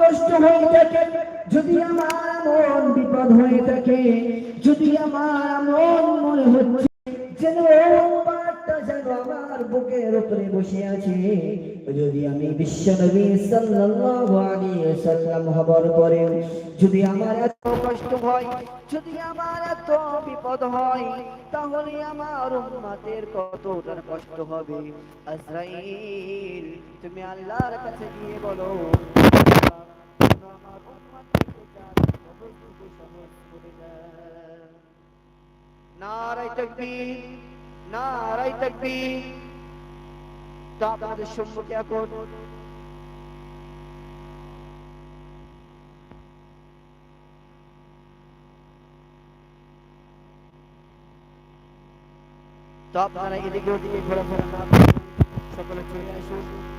কষ্ট হয়ে থাকে, যদি আমার মন বিপদ হয়ে থাকে, যদি আমার মন মনে হচ্ছে যেন কষ্ট হয়, যদি আমার বিপদ হয় আমার কষ্ট হবে? তুমি আল্লাহর কাছে গিয়ে বলো। নারাই তাকবীর নারাই তাকবীর। তো আপনাদের সম্মুখে এখন তো আপনারা এদিকে ওদিকে ঘোরাফেরা না সকলে চলে আসুন।